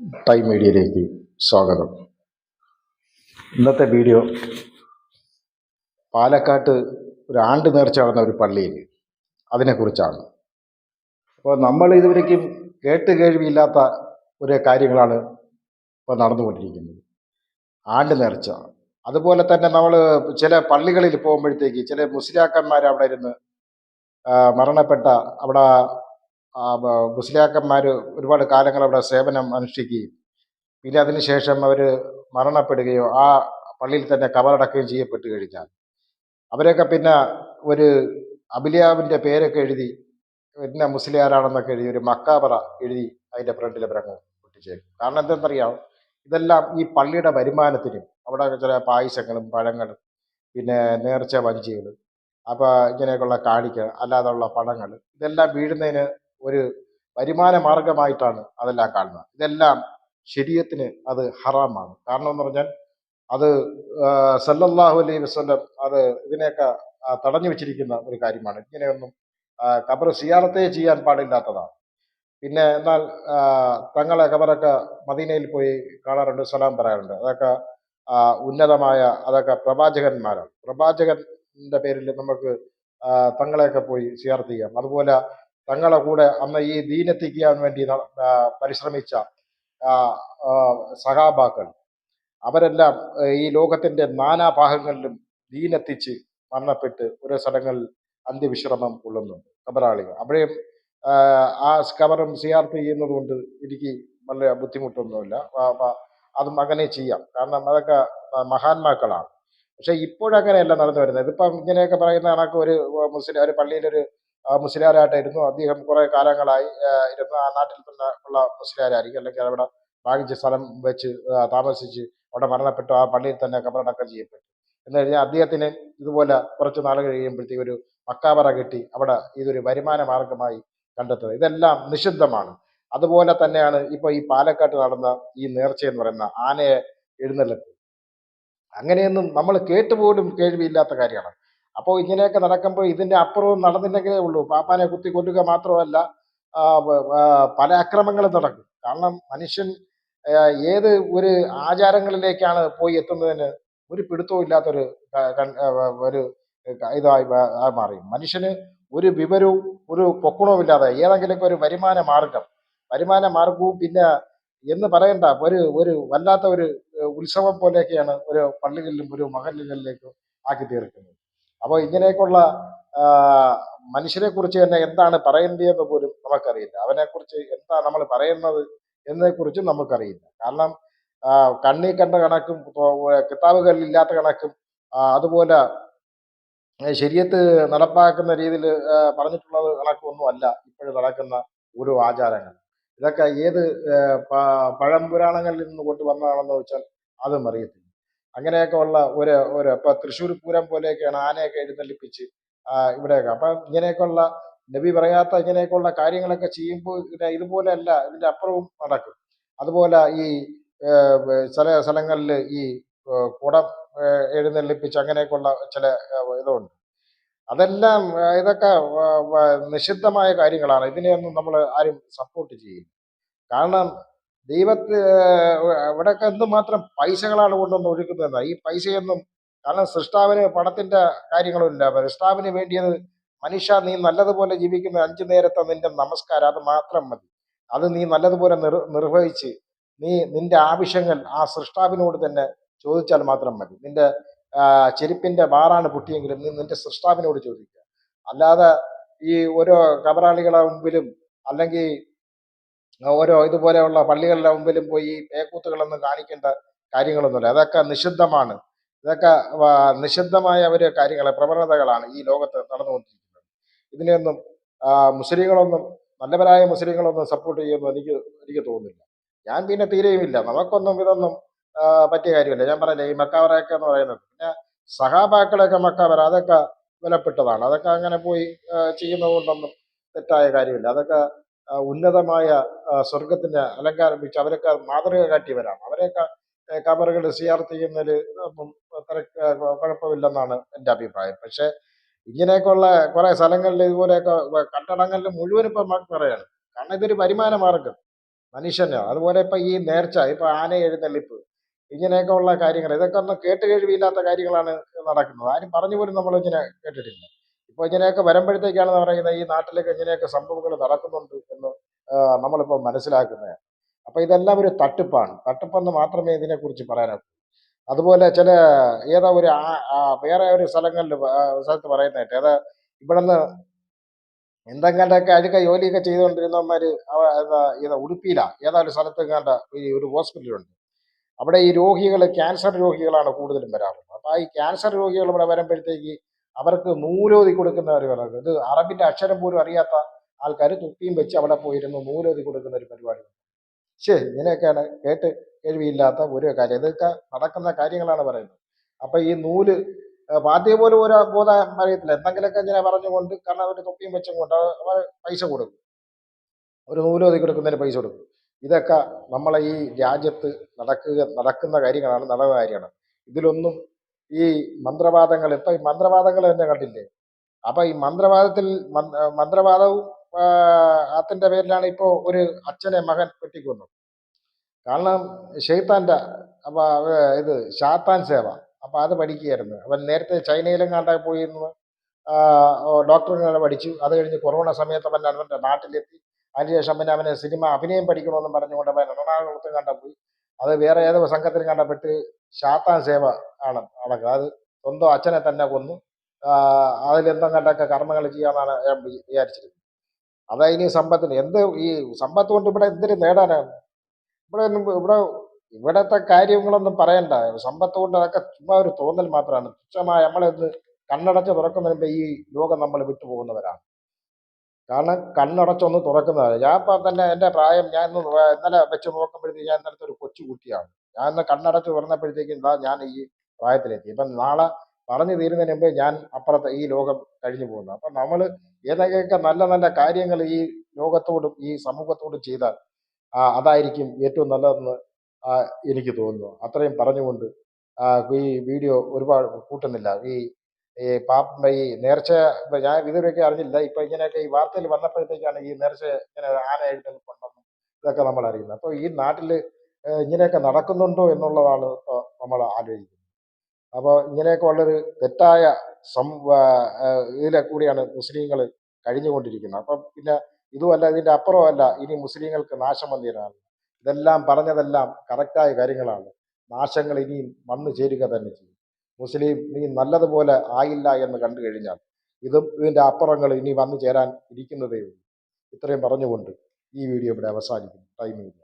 Time മീഡിയയിലേക്ക് സ്വാഗതം. ഇന്നത്തെ വീഡിയോ പാലക്കാട്ട് ഒരു ആണ്ട് നേർച്ച നടന്ന ഒരു പള്ളിയിൽ അതിനെക്കുറിച്ചാണ്. അപ്പോൾ നമ്മൾ ഇതുവരേക്കും കേട്ട് കേൾവിയില്ലാത്ത ഒരു കാര്യങ്ങളാണ് ഇപ്പോൾ നടന്നുകൊണ്ടിരിക്കുന്നത്. ആണ്ട് നേർച്ച. അതുപോലെ തന്നെ നമ്മൾ ചില പള്ളികളിൽ പോകുമ്പോഴത്തേക്ക് ചില മുസ്ലിയാക്കന്മാർ അവിടെ ഇരുന്ന് മരണപ്പെട്ട അവിടെ മുസ്ലിയാക്കന്മാർ ഒരുപാട് കാലങ്ങൾ അവിടെ സേവനം അനുഷ്ഠിക്കുകയും പിന്നെ അതിനുശേഷം അവർ മരണപ്പെടുകയോ ആ പള്ളിയിൽ തന്നെ കബറടക്കുകയും ചെയ്യപ്പെട്ടു കഴിഞ്ഞാൽ അവരൊക്കെ പിന്നെ ഒരു അബിലിയാവിന്റെ പേരൊക്കെ എഴുതി പിന്നെ മുസ്ലിയാരാണെന്നൊക്കെ എഴുതി ഒരു മക്കാബറ എഴുതി അതിന്റെ ഫ്രണ്ടിൽ അവരങ്ങ് പൊട്ടിച്ചേക്കും. കാരണം എന്തെന്നറിയാം ഇതെല്ലാം ഈ പള്ളിയുടെ വരുമാനത്തിനും അവിടെ ചില പായസങ്ങളും പഴങ്ങളും പിന്നെ നേർച്ച വഞ്ചികൾ അപ്പോൾ ഇങ്ങനെയൊക്കെയുള്ള കാണിക്കുക അല്ലാതെയുള്ള പണങ്ങൾ ഇതെല്ലാം വീഴുന്നതിന് ഒരു വരുമാന മാർഗമായിട്ടാണ് അതെല്ലാം കാണുന്നത്. ഇതെല്ലാം ശരീരത്തിന് അത് ഹറാമാണ്. കാരണം എന്ന് പറഞ്ഞാൽ അത് സല്ലല്ലാഹു അലൈഹി വസല്ലം അത് ഇതിനെയൊക്കെ തടഞ്ഞു വെച്ചിരിക്കുന്ന ഒരു കാര്യമാണ്. ഇങ്ങനെയൊന്നും ഖബർ സിയാറത്തെ ചെയ്യാൻ പാടില്ലാത്തതാണ്. പിന്നെ എന്നാൽ തങ്ങളെ ഖബറൊക്കെ മദീനയിൽ പോയി കാണാറുണ്ട് സലാം പറയാറുണ്ട്. അതൊക്കെ ഉന്നതമായ അതൊക്കെ പ്രവാചകന്മാരാണ്. പ്രവാചകന്റെ പേരിൽ നമുക്ക് തങ്ങളെയൊക്കെ പോയി സിയാർത്ത് ചെയ്യാം. അതുപോലെ തങ്ങളെ കൂടെ അന്ന് ഈ ദീനെത്തിക്കാൻ വേണ്ടി പരിശ്രമിച്ച സഹാബാക്കൾ അവരെല്ലാം ഈ ലോകത്തിന്റെ നാനാഭാഗങ്ങളിലും ദീനെത്തിച്ച് മരണപ്പെട്ട് ഓരോ സ്ഥലങ്ങളിൽ അന്ത്യവിശ്രമം കൊള്ളുന്നുണ്ട്. കബറാളികൾ. അവിടെയും ആ കബറും സിയാർത്ത് ചെയ്യുന്നത് കൊണ്ട് എനിക്ക് വളരെ ബുദ്ധിമുട്ടൊന്നുമില്ല. അത് അങ്ങനെ ചെയ്യാം. കാരണം അതൊക്കെ മഹാന്മാക്കളാണ്. പക്ഷെ ഇപ്പോഴങ്ങനെയല്ല നടന്നു വരുന്നത്. ഇതിപ്പം ഇങ്ങനെയൊക്കെ പറയുന്ന കണക്ക് ഒരു മുസ്ലിം ഒരു പള്ളിയിലൊരു മുസ്ലിയാരായിട്ടായിരുന്നു അദ്ദേഹം കുറെ കാലങ്ങളായി ഇരുന്ന് ആ നാട്ടിൽ തന്നെ ഉള്ള മുസ്ലിയാരായിരിക്കും. അല്ലെങ്കിൽ അവിടെ വാങ്ങിച്ച സ്ഥലം വെച്ച് താമസിച്ച് അവിടെ മരണപ്പെട്ടു. ആ പള്ളിയിൽ തന്നെ കബറടക്കം ചെയ്യപ്പെട്ടു. എന്ന് കഴിഞ്ഞാൽ അദ്ദേഹത്തിന് ഇതുപോലെ കുറച്ച് നാൾ കഴിയുമ്പോഴത്തേക്ക് ഒരു മക്കാവറ കിട്ടി അവിടെ ഇതൊരു വരുമാന മാർഗമായി കണ്ടെത്തുന്നത്. ഇതെല്ലാം നിഷിദ്ധമാണ്. അതുപോലെ തന്നെയാണ് ഇപ്പൊ ഈ പാലക്കാട്ട് നടന്ന ഈ നേർച്ച എന്ന് പറയുന്ന ആനയെ എഴുന്നള്ളത്ത്. അങ്ങനെയൊന്നും നമ്മൾ കേട്ടുപോലും കേൾവിയില്ലാത്ത കാര്യമാണ്. അപ്പോൾ ഇങ്ങനെയൊക്കെ നടക്കുമ്പോൾ ഇതിന്റെ അപ്പുറവും നടന്നില്ലെങ്കിലേ ഉള്ളൂ. പാപ്പാനെ കുത്തി കൊല്ലുക മാത്രമല്ല പല അക്രമങ്ങളും നടക്കും. കാരണം മനുഷ്യൻ ഏത് ഒരു ആചാരങ്ങളിലേക്കാണ് പോയി എത്തുന്നതിന് ഒരു പിടുത്തവും ഇല്ലാത്തൊരു ഒരു ഇതായി മാറി. മനുഷ്യന് ഒരു വിവരവും ഒരു പൊക്കണവും ഇല്ലാതെ ഏതെങ്കിലുമൊക്കെ ഒരു വരുമാന മാർഗം വരുമാന മാർഗവും പിന്നെ എന്ന് പറയണ്ട ഒരു ഒരു വല്ലാത്ത ഒരു ഉത്സവം പോലെയൊക്കെയാണ് ഒരു പള്ളികളിലും ഒരു മഹല്ലുകളിലേക്കും ആക്കി തീർക്കുന്നത്. അപ്പോൾ ഇങ്ങനെയൊക്കെയുള്ള മനുഷ്യരെ കുറിച്ച് തന്നെ എന്താണ് പറയേണ്ടതെന്ന് പോലും നമുക്കറിയില്ല. അവനെ കുറിച്ച് എന്താ നമ്മൾ പറയുന്നത് എന്നതിനെ കുറിച്ചും നമുക്കറിയില്ല. കാരണം കണ്ണി കണ്ട കണക്കും കിതാബുകളിൽ ഇല്ലാത്ത കണക്കും അതുപോലെ ശരിയത്ത് നടപ്പാക്കുന്ന രീതിയിൽ പറഞ്ഞിട്ടുള്ളത് കണക്കൊന്നും അല്ല ഇപ്പോഴും നടക്കുന്ന ഓരോ ആചാരങ്ങൾ. ഇതൊക്കെ ഏത് പഴം പുരാണങ്ങളിൽ പഴംപുരാണങ്ങളിൽ നിന്ന് കൊണ്ടുവന്നതാണെന്ന് വെച്ചാൽ അതും അറിയത്തില്ല. അങ്ങനെയൊക്കെ ഉള്ള ഒരു ഒരു ഇപ്പൊ തൃശ്ശൂർ പൂരം പോലെയൊക്കെയാണ് ആനയൊക്കെ എഴുന്നള്ളിപ്പിച്ച് ഇവിടെയൊക്കെ. അപ്പൊ ഇങ്ങനെയൊക്കെയുള്ള നബി പറയാത്ത ഇങ്ങനെയൊക്കെയുള്ള കാര്യങ്ങളൊക്കെ ചെയ്യുമ്പോൾ ഇതുപോലെയല്ല ഇതിന്റെ അപ്പുറവും നടക്കും. അതുപോലെ ഈ ചില സ്ഥലങ്ങളിൽ ഈ കുടം എഴുന്നള്ളിപ്പിച്ച് അങ്ങനെയൊക്കെയുള്ള ചില ഇതുണ്ട്. അതെല്ലാം ഇതൊക്കെ നിഷിദ്ധമായ കാര്യങ്ങളാണ്. ഇതിനെയൊന്നും നമ്മൾ ആരും സപ്പോർട്ട് ചെയ്യില്ല കാരണം ദൈവത്തെ ഇവിടെയൊക്കെ എന്തുമാത്രം പൈസകളാണ് കൊണ്ടുവന്ന് ഒഴുക്കുന്നത്? ഈ പൈസയൊന്നും കാരണം സൃഷ്ടാവിന് പണത്തിന്റെ കാര്യങ്ങളുമില്ല സൃഷ്ടാവിന് വേണ്ടിയത് മനുഷ്യ നീ നല്ലതുപോലെ ജീവിക്കുന്ന അഞ്ചു നേരത്തെ നിന്റെ നമസ്കാരം അത് മാത്രം മതി. അത് നീ നല്ലതുപോലെ നിർ നിർവഹിച്ച് നീ നിന്റെ ആവശ്യങ്ങൾ ആ സൃഷ്ടാവിനോട് തന്നെ ചോദിച്ചാൽ മാത്രം മതി. നിന്റെ ചെരുപ്പിന്റെ വാറാണ് പൊട്ടിയെങ്കിലും നീ നിന്റെ സൃഷ്ടാവിനോട് ചോദിക്കുക. അല്ലാതെ ഈ ഓരോ കബറാളികളെ മുമ്പിലും അല്ലെങ്കിൽ ഓരോ ഇതുപോലെയുള്ള പള്ളികളുടെ മുമ്പിലും പോയി പേക്കൂത്തുകളൊന്നും കാണിക്കേണ്ട കാര്യങ്ങളൊന്നുമില്ല. അതൊക്കെ നിഷിദ്ധമാണ്. ഇതൊക്കെ നിഷിദ്ധമായ ഒരു കാര്യങ്ങളെ പ്രവണതകളാണ് ഈ ലോകത്ത് നടന്നുകൊണ്ടിരിക്കുന്നത്. ഇതിനെയൊന്നും മുസ്ലിങ്ങളൊന്നും നല്ലവരായ മുസ്ലിങ്ങളൊന്നും സപ്പോർട്ട് ചെയ്യുമെന്ന് എനിക്ക് എനിക്ക് തോന്നുന്നില്ല. ഞാൻ പിന്നെ തീരെയുമില്ല. നമുക്കൊന്നും ഇതൊന്നും പറ്റിയ കാര്യമില്ല. ഞാൻ പറഞ്ഞില്ല ഈ മക്കാവറയൊക്കെ എന്ന് പറയുന്നത്. പിന്നെ സഹാബാക്കളൊക്കെ മക്കാവറ അതൊക്കെ വിലപ്പെട്ടതാണ്. അതൊക്കെ അങ്ങനെ പോയി ചെയ്യുന്നതുകൊണ്ടൊന്നും ചെയ്യുന്നത് കൊണ്ടൊന്നും തെറ്റായ കാര്യമില്ല. അതൊക്കെ ഉന്നതമായ സ്വർഗത്തിന്റെ അലങ്കാരം വെച്ച് അവരൊക്കെ മാതൃക കാട്ടിയവരാണ്. അവരെയൊക്കെ കബറുകൾ സിയാർത്ത് ചെയ്യുന്നതിൽ കുഴപ്പമില്ലെന്നാണ് എന്റെ അഭിപ്രായം. പക്ഷേ ഇങ്ങനെയൊക്കെയുള്ള കുറേ സ്ഥലങ്ങളിൽ ഇതുപോലെയൊക്കെ കട്ടടങ്ങളിൽ മുഴുവൻ ഇപ്പം പറയാണ്. കാരണം ഇതൊരു വരുമാന മാർഗം മനുഷ്യന്. അതുപോലെ ഇപ്പൊ ഈ നേർച്ച ഇപ്പൊ ആന എഴുന്നള്ളിപ്പ് ഇങ്ങനെയൊക്കെ ഉള്ള കാര്യങ്ങൾ ഇതൊക്കെ ഒന്നും കേട്ട് കഴിവില്ലാത്ത കാര്യങ്ങളാണ് നടക്കുന്നത്. ആരും പറഞ്ഞു പോലും നമ്മൾ ഇങ്ങനെ കേട്ടിട്ടില്ല. ഇപ്പൊ ഇങ്ങനെയൊക്കെ വരുമ്പോഴത്തേക്കാണ് പറയുന്നത് ഈ നാട്ടിലൊക്കെ ഇങ്ങനെയൊക്കെ സംഭവങ്ങൾ നടക്കുന്നുണ്ട് നമ്മളിപ്പോൾ മനസ്സിലാക്കുന്നത് അപ്പോൾ ഇതെല്ലാം ഒരു തട്ടിപ്പാണ്. തട്ടിപ്പെന്ന് മാത്രമേ ഇതിനെക്കുറിച്ച് പറയാനുള്ളൂ അതുപോലെ ചില ഏതോ ഒരു വേറെ ഒരു സ്ഥലങ്ങളിൽ സ്ഥലത്ത് പറയുന്നതായിട്ട് ഏതാ ഇവിടുന്ന് എന്തെങ്കിലുമൊക്കെ അഴുക്ക ജോലിയൊക്കെ ചെയ്തുകൊണ്ടിരുന്നവന്മാർ ഏതാ ഏതാ ഉടുപ്പിയില ഏതാ ഒരു സ്ഥലത്ത് കണ്ട ഈ ഒരു ഹോസ്പിറ്റലുണ്ട്. അവിടെ ഈ രോഗികൾ ക്യാൻസർ രോഗികളാണ് കൂടുതലും വരാറുള്ളത്. അപ്പോൾ ഈ ക്യാൻസർ രോഗികൾ ഇവിടെ വരുമ്പോഴത്തേക്ക് അവർക്ക് നൂലോതി കൊടുക്കുന്നവർ ഇത് അറബിന്റെ അക്ഷരം പോലും അറിയാത്ത ആൾക്കാർ തുപ്പിയും വെച്ച് അവിടെ പോയിരുന്ന് നൂലൊതി കൊടുക്കുന്ന ഒരു പരിപാടി. ശേ ഇങ്ങനെയൊക്കെയാണ് കേട്ട് കേൾവിയില്ലാത്ത ഒരു കാര്യം. ഇതൊക്കെ നടക്കുന്ന കാര്യങ്ങളാണ് പറയുന്നത്. അപ്പൊ ഈ നൂൽ പാർട്ടിയെ പോലും ഒരു ബോധം അറിയത്തില്ല. എന്തെങ്കിലുമൊക്കെ ഇങ്ങനെ പറഞ്ഞുകൊണ്ട് കാരണം അവർ തൊപ്പിയും വെച്ചും കൊണ്ട് അവർ പൈസ കൊടുക്കും. ഒരു നൂലോതി കൊടുക്കുന്നതിന് പൈസ കൊടുക്കും. ഇതൊക്കെ നമ്മളെ ഈ രാജ്യത്ത് നടക്കുക നടക്കുന്ന കാര്യങ്ങളാണ് നടന്ന കാര്യമാണ്. ഇതിലൊന്നും ഈ മന്ത്രവാദങ്ങൾ ഇപ്പൊ ഈ മന്ത്രവാദങ്ങൾ തന്നെ കണ്ടില്ലേ? അപ്പൊ ഈ മന്ത്രവാദത്തിൽ മന്ത്രവാദവും ആ, അതിന്റെ പേരിലാണ് ഇപ്പോ ഒരു അച്ഛനെ മകൻ വെട്ടിക്കൊന്നു കാരണം ഷെയ്ത്താന്റെ അപ്പോൾ ഇത് ഷാത്താൻ സേവ. അപ്പൊ അത് പഠിക്കുകയായിരുന്നു. അവൻ നേരത്തെ ചൈനയിലും കണ്ട പോയി ഡോക്ടറിനെ പഠിച്ചു. അത് കഴിഞ്ഞ് കൊറോണ സമയത്ത് അവൻ അവന്റെ നാട്ടിലെത്തി. അതിനുശേഷം പിന്നെ അവന് സിനിമ അഭിനയം പഠിക്കണമെന്നും പറഞ്ഞുകൊണ്ട് അവൻ എറണാകുളത്ത് കണ്ട പോയി. അത് വേറെ ഏതോ സംഘത്തിനും കണ്ടപ്പെട്ട് ഷാത്താൻ സേവ ആണ് നടക്കുക. അത് സ്വന്തം അച്ഛനെ തന്നെ കൊന്നു. അതിലെന്തും കണ്ടൊക്കെ കർമ്മങ്ങൾ ചെയ്യാമെന്നാണ് ഞാൻ വിചാരിച്ചിരുന്നത്. അതാ ഇനി സമ്പത്തിന്. എന്ത് ഈ സമ്പത്ത് കൊണ്ട് ഇവിടെ എന്തിനു നേടാനാണ്? ഇവിടെ ഇവിടെ ഇവിടത്തെ കാര്യങ്ങളൊന്നും പറയണ്ട. സമ്പത്ത് കൊണ്ട് അതൊക്കെ ചുമ്മാ ഒരു തോന്നൽ മാത്രമാണ്. തുച്ഛമായ നമ്മളെന്ന് കണ്ണടച്ച് തുറക്കുന്നതിന് ഈ ലോകം നമ്മൾ വിട്ടുപോകുന്നവരാണ് കാരണം കണ്ണടച്ചൊന്ന് തുറക്കുന്നതാണ്. ഞാൻ ഇപ്പം തന്നെ എന്റെ പ്രായം ഞാൻ ഇന്ന് ഇന്നലെ വെച്ച് നോക്കുമ്പോഴത്തേക്ക് ഞാൻ ഇന്നലത്തെ ഒരു കൊച്ചു കുട്ടിയാണ്. ഞാൻ ഇന്ന് കണ്ണടച്ച് തുറന്നപ്പോഴത്തേക്കും ഞാൻ ഈ പ്രായത്തിലെത്തി. ഇപ്പം നാളെ പറഞ്ഞു തീരുന്നതിന് മുമ്പേ ഞാൻ അപ്പുറത്തെ ഈ ലോകം കഴിഞ്ഞു പോകുന്നു. അപ്പം നമ്മൾ ഏതൊക്കെയൊക്കെ നല്ല നല്ല കാര്യങ്ങൾ ഈ ലോകത്തോടും ഈ സമൂഹത്തോടും ചെയ്താൽ അതായിരിക്കും ഏറ്റവും നല്ലതെന്ന് എനിക്ക് തോന്നുന്നു. അത്രയും പറഞ്ഞുകൊണ്ട് ഈ വീഡിയോ ഒരുപാട് കൂട്ടുന്നില്ല. ഈ ഈ പാപ്പ ഈ നേർച്ച ഞാൻ ഇതുവരെയൊക്കെ അറിഞ്ഞില്ല. ഇപ്പൊ ഇങ്ങനെയൊക്കെ ഈ വാർത്തയിൽ വന്നപ്പോഴത്തേക്കാണ് ഈ നേർച്ച ഇങ്ങനെ ആന എഴുന്നേൽപ്പുണ്ടെന്നും ഇതൊക്കെ നമ്മൾ അറിയുന്നത് അപ്പോൾ ഈ നാട്ടിൽ ഇങ്ങനെയൊക്കെ നടക്കുന്നുണ്ടോ എന്നുള്ളതാണ് ഇപ്പോൾ നമ്മൾ ആലോചിക്കുന്നത്. അപ്പോൾ ഇങ്ങനെയൊക്കെ ഉള്ളൊരു തെറ്റായ സം ഇതിലെ കൂടിയാണ് മുസ്ലിങ്ങൾ കഴിഞ്ഞുകൊണ്ടിരിക്കുന്നത്. അപ്പം പിന്നെ ഇതുമല്ല ഇതിന്റെ അപ്പുറമല്ല ഇനി മുസ്ലിങ്ങൾക്ക് നാശം വന്നിരാണ് ഇതെല്ലാം പറഞ്ഞതെല്ലാം കറക്റ്റായ കാര്യങ്ങളാണ്. നാശങ്ങൾ ഇനിയും വന്നു ചേരുക തന്നെ ചെയ്യും. മുസ്ലിം ഇനി നല്ലതുപോലെ ആയില്ല എന്ന് കണ്ടു കഴിഞ്ഞാൽ ഇതും ഇതിന്റെ അപ്പുറങ്ങൾ ഇനി വന്നു ചേരാൻ ഇരിക്കുന്നതേ ഉള്ളൂ. ഇത്രയും പറഞ്ഞുകൊണ്ട് ഈ വീഡിയോ ഇവിടെ അവസാനിക്കുന്നു. ടൈമില്ല